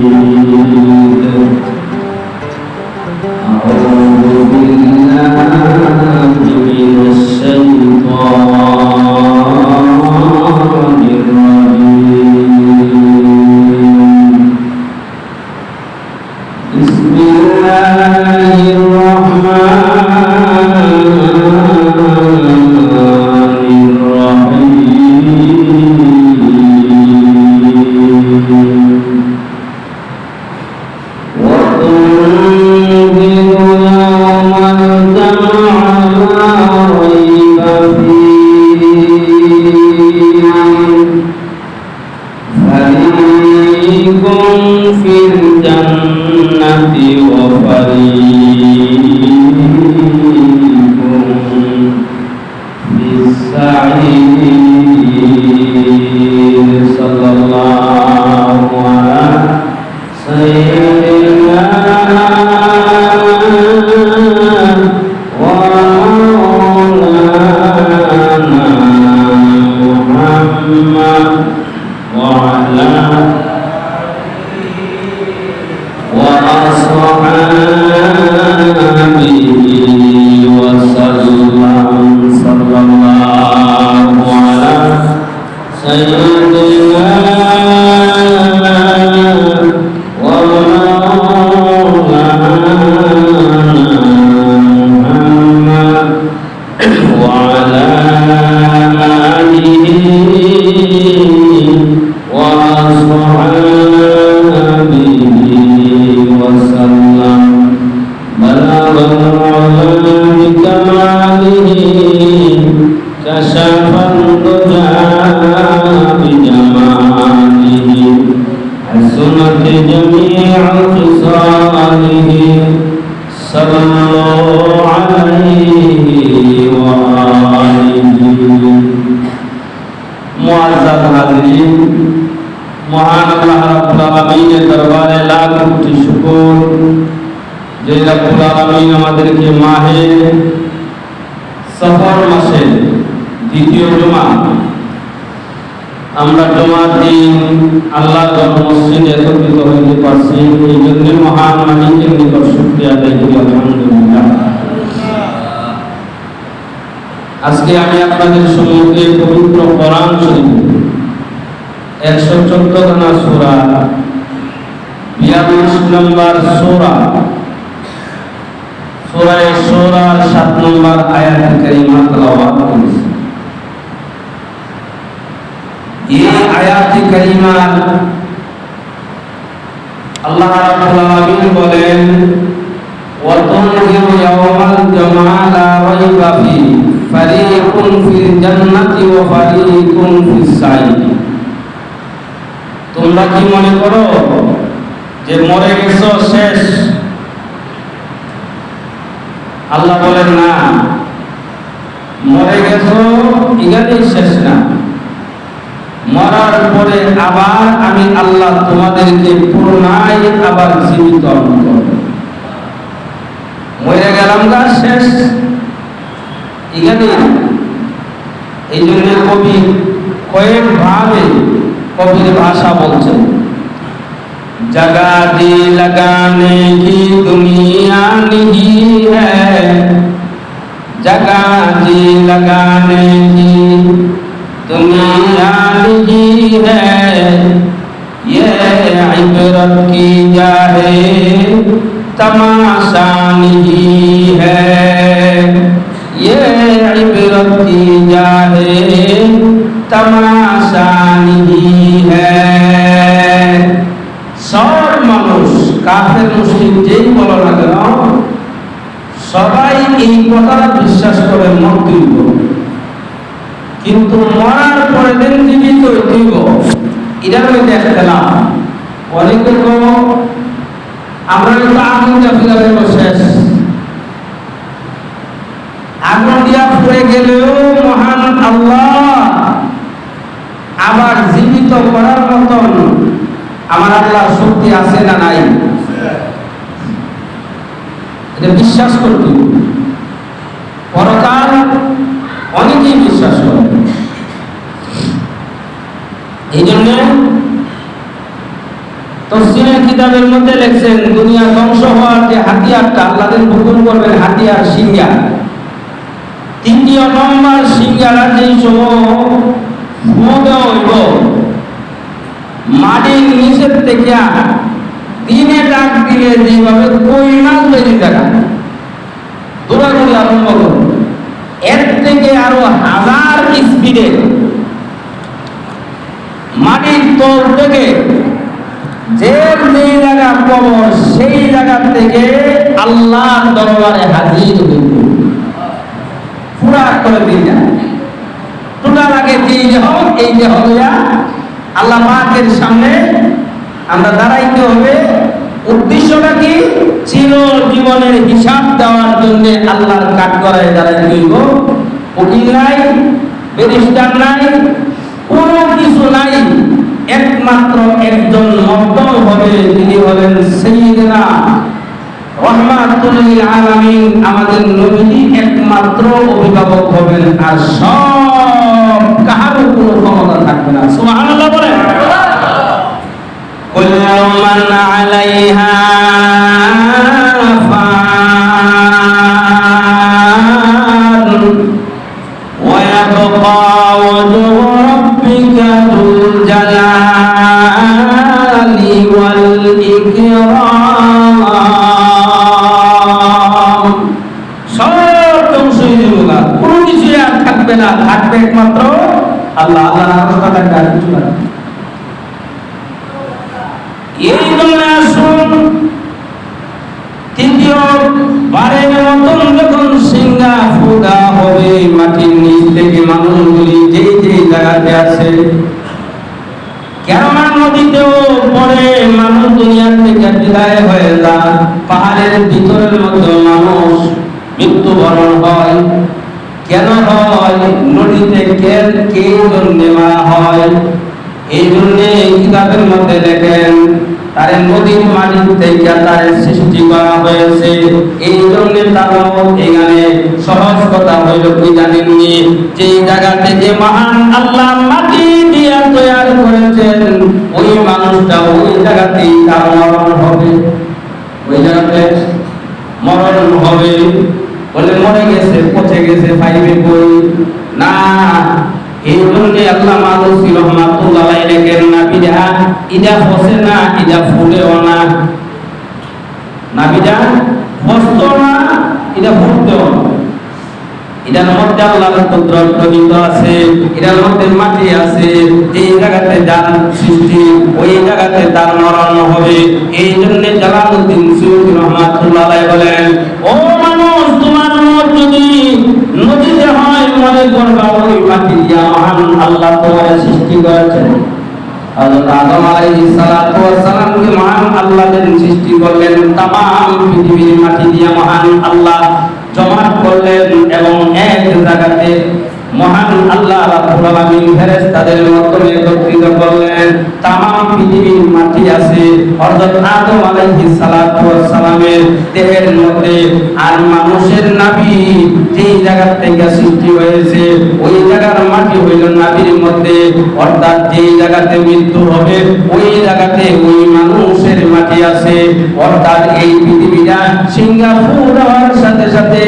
Música আমাদেরকে মাহে সফর মাসে দ্বিতীয় জমা, আমরা জমার দিন আল্লাহ মসজিদ একত্রিত হইতে পারছি এই জন্য মহান মালিকের নিকট শুক্রিয়া আদায় আলহামদুলিল্লাহ। আজকে আমি আপনাদের সম্মুখে পবিত্র কোরআন শরীফ, একশো চোদ্দ খানা সোরা বিয়াল্লিশ নম্বর সোরা সূরায়ে শূরা 7 নম্বর আয়াত কারিমা তেলাওয়াত করেছি এই আয়াত কারিমা আল্লাহ রাব্বুল আলামিন বলেন وتنذر يوم الجمع لا ريب فيه فريق في الجنة وفريق في السعير তোমরা কি মনে করো যে মরে গেছো শেষ। আল্লাহ বলেন, না, মরে গেছ এখানেই শেষ না। মরার পরে আবার আমি আল্লাহ তোমাদেরকে পুনরায় আবার জীবিত মরে গেলাম গা, শেষ। এখানে এই জন্য কবি কয়েক ভাবে কবির ভাষা বলছেন। जगा दी लगाने की दुनिया नहीं है। जगा दी लगाने की दुनिया नहीं है। ये इबरत की जाए तमाशा नहीं है। ये इबरत की जाए तमाशा नहीं है। কাফের, মুসলিম যেই বলো না কেন, সবাই এই কথাটা বিশ্বাস করে মৃত্যুব কিন্তু মরার পরে দিন জীবিত হইব। এটার মধ্যে দেখলাম অনেকে তো আমরা কিন্তু আগুন দেবো শেষ। আগুন দিয়া পড়ে গেলেও মহান আল্লাহ আবার জীবিত করার মতন আমার আল্লাহ শক্তি আছে না নাই? এটা বিশ্বাস করতে পরকাল অনেকেই বিশ্বাস করে। এই জন্য তফসিলের কিতাবের মধ্যে লেখছেন, দুনিয়া ধ্বংস হওয়ার যে হাতিয়ারটা আল্লাহদের হুকুম করবেন হাতিয়ার সিঙ্গা তৃতীয় নম্বর সিঙ্গারা যেই সময় হইব মাটির নিচের থেকে দিনে ডাক দিলে যেভাবে কই মাছ বেরিয়ে দেখা দৌড়াদৌড়ি আরম্ভ করবে এর থেকে আরও হাজার স্পিডে মাটির তল থেকে যে জায়গা কবর সেই জায়গা থেকে আল্লাহ দরবারে হাজির হইব। পুরা করে দিন না। টোটাল আগে যেই দেহ এই দেহ আল্লাহ পাকের সামনে আমরা দাঁড়াইতে হবে। উদ্দেশ্যটা কি? চির জীবনের হিসাব দেওয়ার জন্য আল্লাহর কাঠ করায় দাঁড়াইতে হইব। উকিল নাই, ব্যারিস্টার নাই, কোনো কিছু নাই। একমাত্র একজন মধ্যম হবে, তিনি হলেন সৈয়দনা রহমাতুল আলামিন। আমাদের নবী একমাত্র অভিভাবক হবেন আর সব কাহারও কোনো ক্ষমতা থাকবে না। عليها মৃত্যুবরণ হয়। কেন হয়? নদীতে কে কে জন্য হয়? এই জন্য কিতাবের মধ্যে লেখেন তার নদীর মাটি থেকে তার সৃষ্টি করা হয়েছে। এই জন্য তার এখানে সহজ কথা হইল, কি জানেননি? যে জায়গা থেকে মহান আল্লাহ মাটি দিয়ে তৈরি করেছেন, ওই মানুষটা ওই জায়গাতেই তার মরণ হবে। ওই জায়গাতে মরণ হবে। বলে মরে গেছে, পচে গেছে, পাইবে কই? না, এই জন্য আল্লাহ মাদুসি রহমাতুল্লাহ লেখেন না বিদা, ইদা ফসে না, ইদা ফুলেও না। না বিদা, ফসতো না, ইদা ফুটতেও না। মধ্যে আল্লাহর কুদরত প্রকৃত আছে এটার মধ্যে মাটি আছে, এই জায়গাতে যার সৃষ্টি, ওই জায়গাতে তার মরণ হবে। এই জন্য জালালউদ্দিন সুয়ুতি রহমাতুল্লাহ বলেন, ও মহান আল্লাহ তোমার সৃষ্টি করেছেন। হযরত আদম আলাইহিস সালাতু ওয়াস মহান আল্লাহ মাটি দিয়া মহান আল্লাহ জমা করলেন এবং এক জায়গাতে মহান আল্লাহ রাব্বুল আলামিন ফেরেশতাদের মাধ্যমে একত্রিত করলেন। তামাম পৃথিবীর মাটি আছে। হযরত আদম আলাইহিস সালাতু ওয়াস সালামের দেহের মধ্যে। আর মানুষের নাভি যেই জায়গা থেকে সৃষ্টি হয়েছে, ওই জায়গার মাটি হইল নাভির মধ্যে। অর্থাৎ যেই জায়গাতে মৃত্যু হবে, ওই জায়গাতে ওই মানুষের মাটি আছে। অর্থাৎ এই পৃথিবীটা সিঙ্গাপুর হওয়ার সাথে সাথে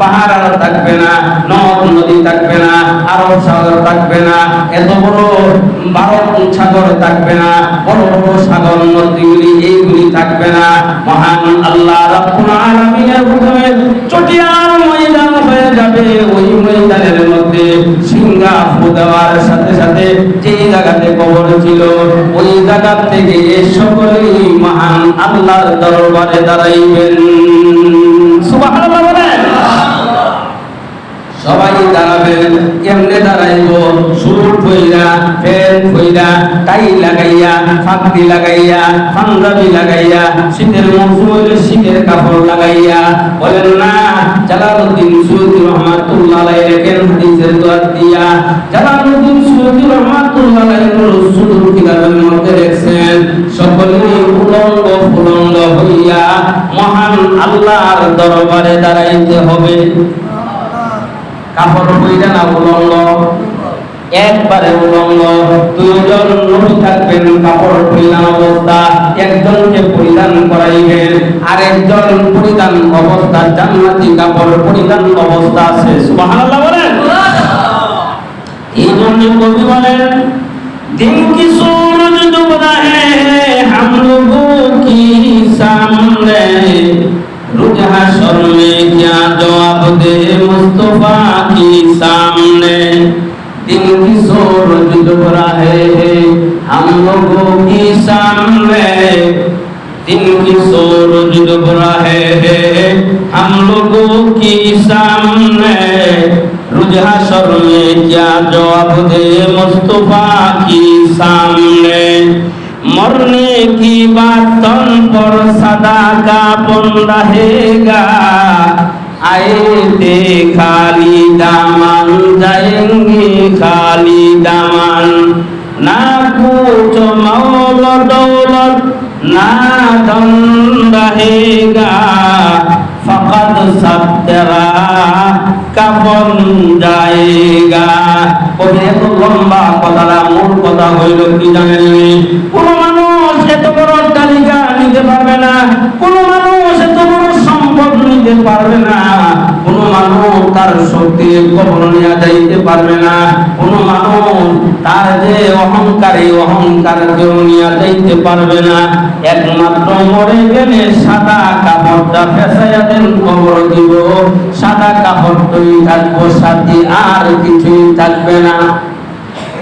পাহাড় আর থাকবে না, নদ, নদী থাকবে না, আরব সাগর থাকবে না, এত বড় ভারত সাগর থাকবে না, বড় বড় সাগর, নদীগুলি এইগুলি থাকবে না। মহান আল্লাহ চটিয়ার ময়দান হয়ে যাবে, ওই ময়দানের মধ্যে ফু দেওয়ার সাথে সাথে যেই জায়গাতে কবর ছিল, ওই জায়গা থেকে সকলেই মহান আল্লাহর দরবারে দাঁড়াইবেন। বলেন সবাই দাঁড়াবেন, কেমনে দাঁড়াইব? সুর ফইরা ফ্যান ফইরা টাই লাগাইয়া ফাঁকরি লাগাইয়া, পাঞ্জাবি লাগাইয়া, শীতের মৌসুম হইলে শীতের কাপড় লাগাইয়া। বলেন না, জালালউদ্দিন সুয়ুতি রহমাতুল্লাহ আলাইহি লেখেন হাদিসের দোয়াত দিয়া, জালালউদ্দিন সুয়ুতি রহমাতুল্লাহ আলাইহি রসুল কিতাবের মধ্যে লেখছেন সকলেই উলঙ্গ ফুলঙ্গ হইয়া মহান আল্লাহর দরবারে দাঁড়াইতে হবে। কাপড় বইরা না উলঙ্গ। একবারে উলঙ্গ। দুজন লোক থাকবেন কাপড় পরিধান অবস্থা একজনকে পরিধান করাইবেন আর একজন পরিধান অবস্থা জান্নাতি কাপড় পরিধান অবস্থা আছে। সুবহানাল্লাহ বলেন? এই জন্য কবি বলেন দিন কি সূরজ ডুবদা হে হাম লোগো কি সামনে? रुझा शर में क्या जवाब दे मुस्तफा की सामने दिन की सूरज डूब रहे हैं हम लोगों की सामने दिन की सूरज डूब रहे हैं हम लोगों की सामने रुझा शर में क्या जवाब दे मुस्तफा की सामने করনে কি বাতন পর সাদা কা বন রহেগা আয়ে দে খালি দামান যায়েঙ্গে খালি দামান। না কুচ মৌল দৌলত, না ধন রহেগা ফকত সত্যরা কাপন জায়গা কবে এত লম্বা কথাটা, মূল কথা হইল কি জানেন? কোন এত বড় তালিকা নিতে পারবে না। কোন মানুষ এত বড় সম্পদ নিতে পারবে না। কোন মানুষ তার শক্তি কবর নিয়ে যাইতে পারবে না। কোন মানুষ তার যে অহংকারী অহংকার কেউ নিয়ে যাইতে পারবে না। একমাত্র মরে গেলে সাদা কাপড়টা ফেসাইয়া দেন, কবর দিব। সাদা কাপড়টই থাকব, সাথে আর কিছুই থাকবে না।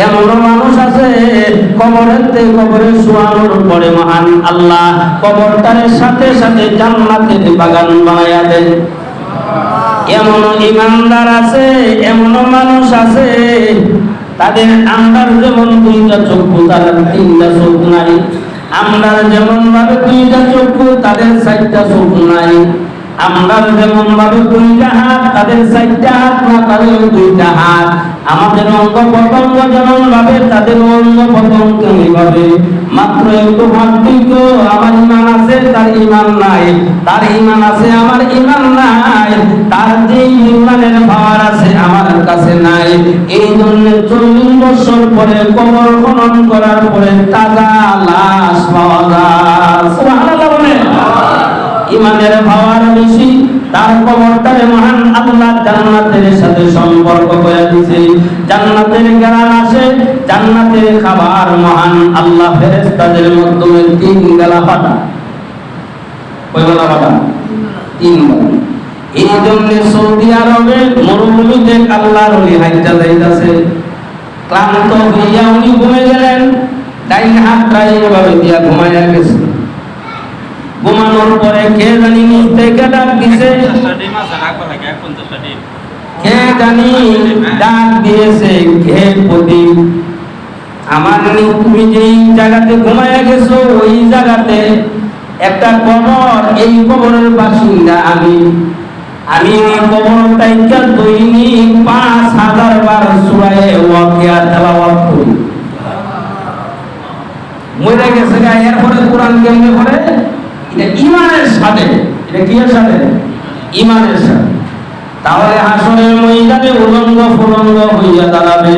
কেমন মানুষ আছে কবরেতে কবরে শোয়ানোর পরে মহান আল্লাহ কবরটারের সাথে সাথে জান্নাতের বাগান বানাইয়া দেন। এমন ইমানদার আছে, এমন মানুষ আছে, তাদের আমরার যেমন দুইটা চক্ষু তাদের তিনটা চোখ নাই। আমরার যেমন ভাবে দুইটা চক্ষু, তাদের চারটা চোখ নাই। আমরা যেমন ভাবে দুইটা হাত তাদের চারটা হাত, না তাদের দুইটা হাত। আমাদের অঙ্গ প্রত্যঙ্গ যেমন ভাবে তাদের অঙ্গ প্রত্যঙ্গ তেমনি ভাবে মাত্র একটু দিল আমার ইমান আছে, তার ইমান নাই। তার ইমান আছে, আমার ইমান নাই। তার যে ইমানের পাওয়ার আছে, আমার কাছে নাই। এই জন্য চল্লিশ বছর পরে কবর খনন করার পরে তাজা লাশ পাওয়া যায়। ইমানের বেশি তার কবরটারে মহান আল্লাহ জান্নাতের সাথে সম্পর্ক জান্নাতের আসে, জান্নাতের খাবার মহান আল্লাহ মাধ্যমে তিন বেলা পাঠা কয় বেলা পাঠা তিন এই জন্য সৌদি আরবে মরুভূমিতে আল্লাহর যাইতাছে। ক্লান্ত হইয়া উনি ঘুমে গেলেন, ডাইন হাতটা এইভাবে দিয়া ঘুমাইয়া গেছে। ঘুমানোর পরে কে নিচ দিছে কে জানি ডাক দিয়েছে কে প্রদীপ আমার তুমি যেই জায়গাতে ঘুমাইয়া গেছো ওই জায়গাতে একটা কবর এই কবরের বাসিন্দা আমি। আমি এই কবর তাইকা দৈনিক পাঁচ হাজার বার সুরায়ে ওয়াকিয়া তেলাওয়াত করি। মরে গেছে গা এরপরে কোরআন কেমনে পড়ে? এটা ইমানের সাথে। এটা কি সাথে? ইমানের সাথে। তাহলে হাসনের ময়দানে উলঙ্গ ফুলঙ্গ হইয়া দাঁড়াবে।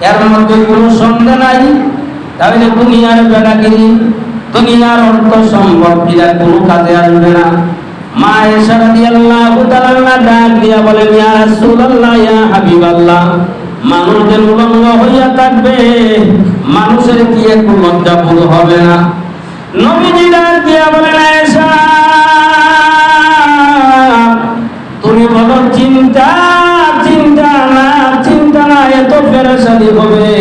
এর মধ্যে কোনো সন্দেহ নাই। তাহলে দুনিয়ার বেড়াগিরি দুনিয়ার অর্থ সম্ভব এরা কোনো কাজে আসবে না। মা এসা রাদিয়াল্লাহু তাআলা ডাক দিয়া বলেন, ইয়া রাসূলুল্লাহ, ইয়া হাবিবাল্লাহ মানুষ যে উলঙ্গ হইয়া থাকবে, মানুষের কি একটু লজ্জা বোধ হবে না? নবীজি ডাক দিয়া বলেন আয়েশা চিন্তা চিন্তা না চিন্তা না এত ফেরেশানি হবে।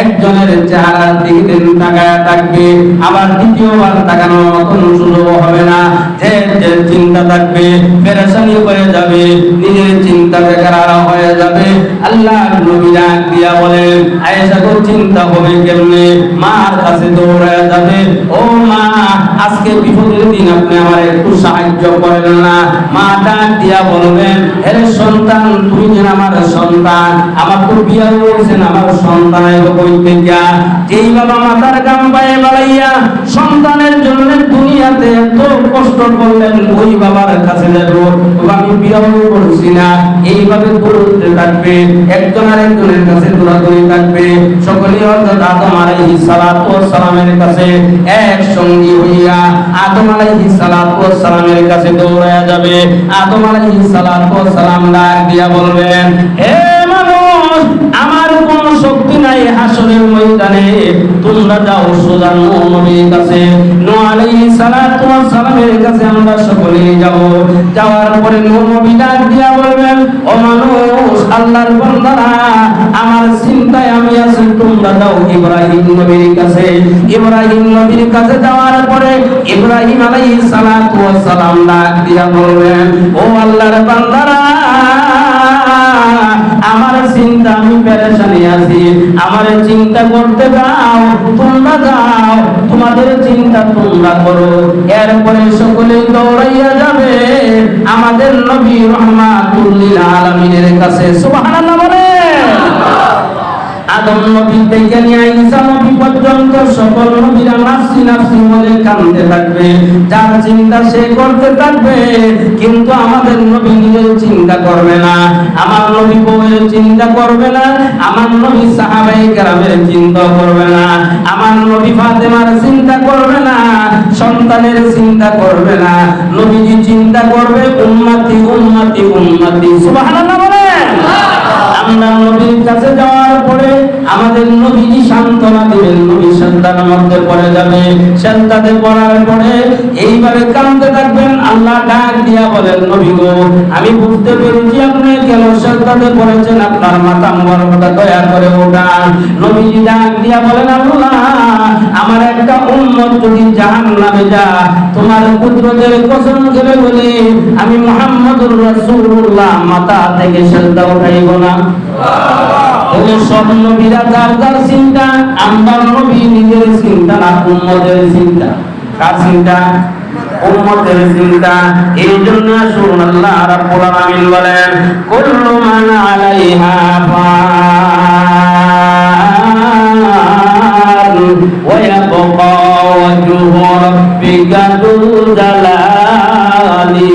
একজনের চেহারা দিকে তাকায় থাকবে, আবার দ্বিতীয়বার তাকানোর মতন সুযোগ হবে না। যে যে চিন্তা থাকবে পেরেশানি হয়ে যাবে, নিজের চিন্তা বেকার হয়ে যাবে। আল্লাহ নবী ডাক দিয়া বলেন, আয়েশা তো চিন্তা হবে কেমনে? মার কাছে দৌড়ায় যাবে। ও মা, আজকে বিপদের দিন, আপনি আমার একটু সাহায্য করেন না। মা ডাক দিয়া বলবেন, হে সন্তান আমার সন্তান, আমার তো বিয়া হয়েছেন আমার সন্তান কই থেকে? যেই বাবা মাতার গাম পায়ে বাড়াইয়া সন্তানের জন্য দুনিয়াতে এত কষ্ট করলেন, ওই বাবার কাছে যাব আমি বিয়া করছি না। এইভাবে থাকবে, একজন কাছে থাকবে। আদম সালামের কাছে এক সঙ্গী হইয়া আদম সালামের কাছে দৌড়ায়া যাবে। আদম সালাম ডাক দিয়া বলবেন হে মানুষ, আমার কোন শক্তি নাই হাসরের ময়দানে। তোমরা যাও সোজা নবীর কাছে। আলাইহিস সালাতু সালামের কাছে আমরা সকলেই যাব। যাওয়ার পরে নবী ডাক দিয়া বলবেন, ও মানুষ, আল্লাহর বান্দারা, আমার চিন্তায় আমি আছি, তোমরা যাও ইব্রাহিম নবীর কাছে। ইব্রাহিম নবীর কাছে যাওয়ার পরে ইব্রাহিম আলাইহিস সালাতু সালাম ডাক দিয়া বলবেন, ও আল্লাহর বান্দারা আমার চিন্তা আমি পেরেশানি আছি। আমার চিন্তা করতে দাও, তোমরা যাও তোমাদের চিন্তা তোমরা করো। এরপরে সকলে দৌড়াইয়া যাবে। আমাদের নবী রহমাতুল্লিল আলামিনের কাছে। সুবহানাল্লাহ বলে। আদম নবী থেকে নিয়ে ঈসা নবী পর্যন্ত সকল নবীরা নাফসি নাফসি বলে কাঁদতে থাকবে। যার চিন্তা সে করতে থাকবে। কিন্তু আমাদের নবী চিন্তা করবে না। আমার নবী বউয়ের চিন্তা করবে না। আমার নবী সাহাবাই গ্রামের চিন্তা করবে না। আমার নবী ফাতেমার চিন্তা করবে না। সন্তানের চিন্তা করবে না। নবীজি চিন্তা করবে, উম্মতি উম্মতি উম্মতি। সুবহানাল্লাহ বলেন। আমরা নবীর কাছে যাওয়ার পরে আমাদের নবীজি সান্ত্বনা দিবেন নবী সন্তানের মধ্যে পড়ে যাবে। সন্তানে পড়ার পরে এইভাবে কাঁদতে থাকবেন, আল্লাহ ডাক দিয়া বলেন, নবী গো, আমি বুঝতে পেরেছি আপনি কেন সন্তানে পড়েছেন। আপনার মাথা মর্মতা দয়া করে ওঠান নবীজি ডাক দিয়া বলেন, আল্লাহ, আমার একটা উম্মত যদি জাহান নামে যা তোমার কুদরতের কসম করে বলি, আমি মুহাম্মদুর রাসূলুল্লাহ, মাথা থেকে সেজদা উঠাইব না। তাহলে সব নবীরা যার যার চিন্তা আমার নবী নিজের চিন্তা না উম্মতের চিন্তা। কার চিন্তা? উম্মতের চিন্তা। এই জন্য আসুন আল্লাহ রাব্বুল আলামিন বলেন, কুল্লু মান আলাইহা ফান ওয়া ইয়াবকা ওয়াজহু রাব্বিকা যুল জালালি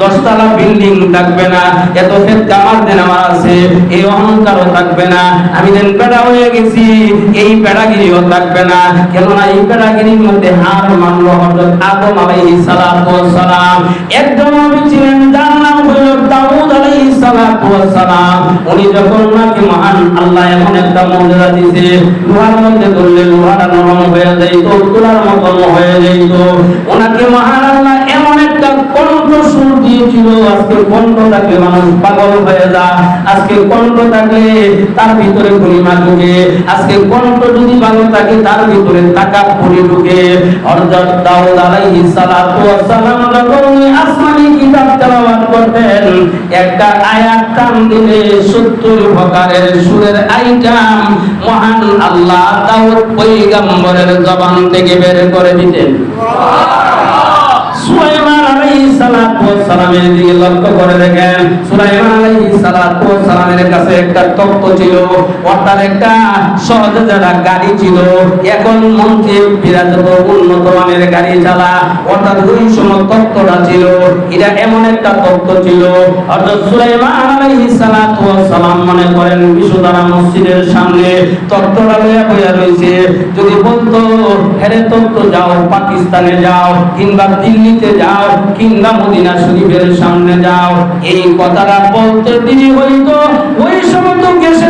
দশতলা বিল্ডিং থাকবে না, এত ফেরকা মারতে আমার আছে, এই অহংকারও থাকবে না। আমি যেন বেড়া হয়ে গেছি, এই বেড়াগিরিও থাকবে না। কেননা এই বেড়াগিরির মধ্যে হার মানল হযরত আদম আলাইহিস সালাতু সালাম একজন নবী ছিলেন, যার নাম হলো দাউদ আলাইহিস সালাতু সালাম উনি যখন নাকি মহান আল্লাহ এমন একটা মুজিজা দিয়েছে লোহার মধ্যে করলে লোহাটা নরম হয়ে যাইত, তুলার মতন হয়ে যাইত। ওনাকে মহান আল্লাহ এমন একটা কণ্ঠ দিয়েছিল। আজকে কণ্ঠ থাকলে মানুষ পাগল হয়ে আজকে কণ্ঠ থাকলে তার ভিতরে গরিমা ঢুকে। আজকে কণ্ঠ যদি থাকে, তার ভিতরে টাকা ঢুকে। দিলে 70 প্রকারের সুরের আইটাম মহান আল্লাহ দাউদ জবান থেকে বের করে দিতেন। সালামের দিকে লক্ষ্য করে দেখেন। সুলাইমান আলাইহিস সালাতু সালামের কাছে একটা তখ্ত ছিল, অর্থাৎ একটা সহজ যারা গাড়ি ছিল। এখন মন্ত্রী বিরাজ উন্নত মানের গাড়ি চালা, অর্থাৎ ওই সময় তত্ত্বটা ছিল। এটা এমন একটা তত্ত্ব ছিল। অর্থাৎ সুলাইমান আলাইহিস সালাতু সালাম মনে করেন বিশুদ্ধারা মসজিদের সামনে তত্ত্বটা লইয়া বইয়া রয়েছে যদি বলতো, হেরে তত্ত্ব যাও, পাকিস্তানে যাও, কিংবা দিল্লিতে যাও, কিংবা মদিনা সামনে যাও। এই কথাটা বলতে তিনি হইতো ওই সময় তো গ্যাসের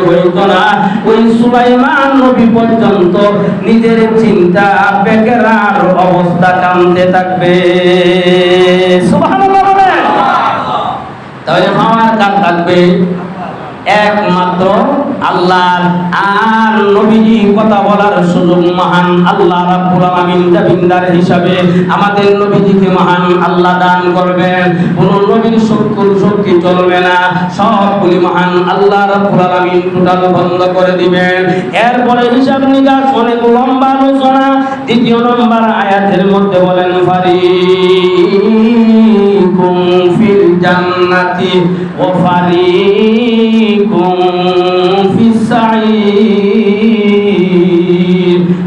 হইতো না। ওই সুলাইমান নবী পর্যন্ত নিজের চিন্তা, বেকেরার অবস্থা কামতে থাকবে। তাহলে আমার কাজ থাকবে। একমাত্র আল্লাহর আর নবীজি কথা বলার সুযোগ মহান আল্লাহ রাব্বুল আলামিন জামিনদার হিসাবে আমাদের নবীজিকে মহান আল্লাহ দান করবেন। কোন নবীর শক্তি শক্তি চলবে না। সবগুলি মহান আল্লাহ রাব্বুল আলামিন টোটাল বন্ধ করে দিবেন। এরপরে হিসাব নিকাশ অনেক লম্বা আলোচনা। দ্বিতীয় নম্বর আয়াতের মধ্যে বলেন, ফারিকুম ফিল জান্নাতি ও ফারিকুম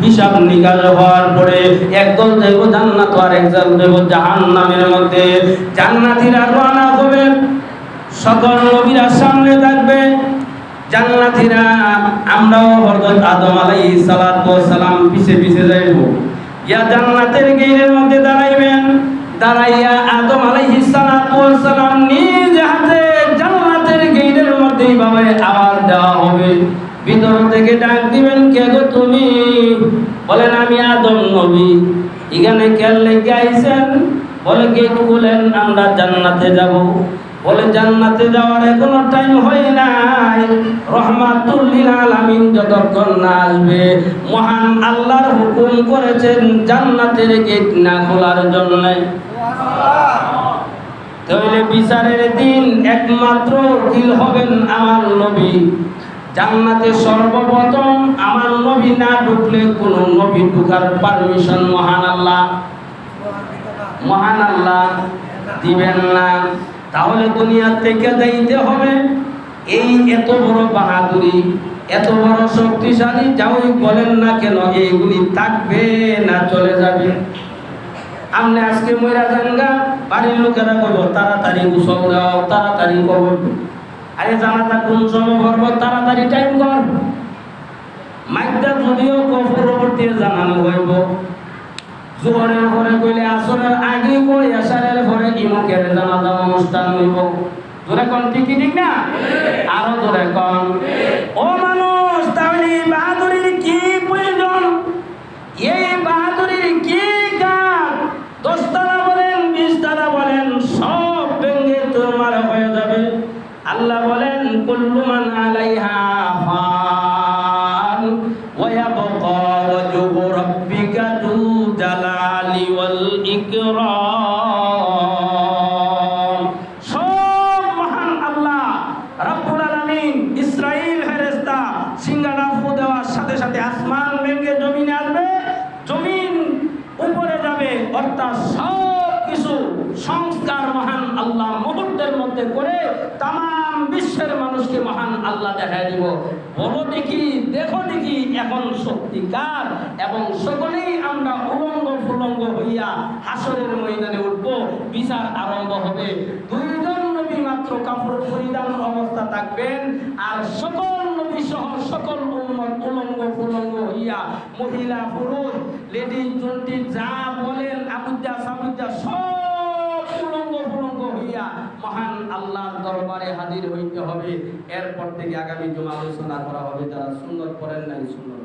হিসাব নিকাশ হওয়ার পরে একদল যাইব জান্নাত আর একদল যাইব জাহান্নামের মধ্যে। জান্নাতীরা রওনা হবে। সকল নবীরা সামনে থাকবে। জান্নাতীরা আমরাও হযরত আদম আলাইহিস সালাতু সালাম পিছে পিছে যাইব। ইয়া জান্নাতের গেটের মধ্যে দাঁড়াইবেন। দাঁড়াইয়া আদম আলাইহিস সালাতু সালাম নিজ হাতে জান্নাতের গেটের মধ্যে এইভাবে বলেন আমি আদম নবী। এখানে কেন লেগে আইছেন? বলে গেট খুলেন আমরা জান্নাতে যাব। বলে জান্নাতে যাওয়ার এখনও টাইম হয় নাই। রহমাতুল লিল আলামিন যতক্ষণ না আসবে, মহান আল্লাহর হুকুম করেছেন জান্নাতের গেট না খোলার জন্য। তাহলে বিচারের দিন একমাত্র উকিল হবেন আমার নবী। জান্নাতে সর্বপ্রথম আমার নবী না ঢুকলে কোন নবী ঢুকার পারমিশন মহান আল্লাহ। মহান আল্লাহ দিবেন না। তাহলে দুনিয়া থেকে যাইতে হবে। এই এত বড় বাহাদুরি, এত বড় শক্তিশালী যাই বলেন না কেন, এইগুলি থাকবে না, চলে যাবে। আপনি আজকে ময়রা জানগা বাড়ির লোকেরা কইব, তাড়াতাড়ি গোসল দাও, তাড়াতাড়ি কবর। আরে জানাটা কোন করব? তাড়াতাড়ি টাইম কর। মাইকটা যদিও পরবর্তী জানানো হইব। জোহরের পরে কইলে আসরের আগে কই, আসারের পরে ইমুকের জানাজা অনুষ্ঠান হইব। জোরে কোন ঠিক ঠিক না? আরও জোরে কোন? ও মানুষ, তাহলে বাহাদুরির কি প্রয়োজন? এই বাহাদুরির কি কাজ? দশতলা বলেন, বিশতলা বলেন, সব ভেঙে তোমার হয়ে যাবে। আল্লাহ বলেন কুল্লু মান আলাইহা সত্যিকার এবং সকলেই আমরা উলঙ্গ ফুলঙ্গ হইয়া হাসরের ময়দানে উঠবো, বিচার আরম্ভ হবে। দুইজন নবী মাত্র কাপড় পরিধান অবস্থা থাকবেন আর সকল নবী সহ সকল উলঙ্গ ফুলঙ্গ হইয়া মহিলা, পুরুষ, লেডিস, জন্টি, যা বলেন আবুদ্দা সাবুদ্দা সব উলঙ্গ ফুলঙ্গ হইয়া মহান আল্লাহর দরবারে হাজির হইতে হবে। এরপর থেকে আগামী জমা আলোচনা করা হবে। যারা সুন্দর করেন নাই সুন্দর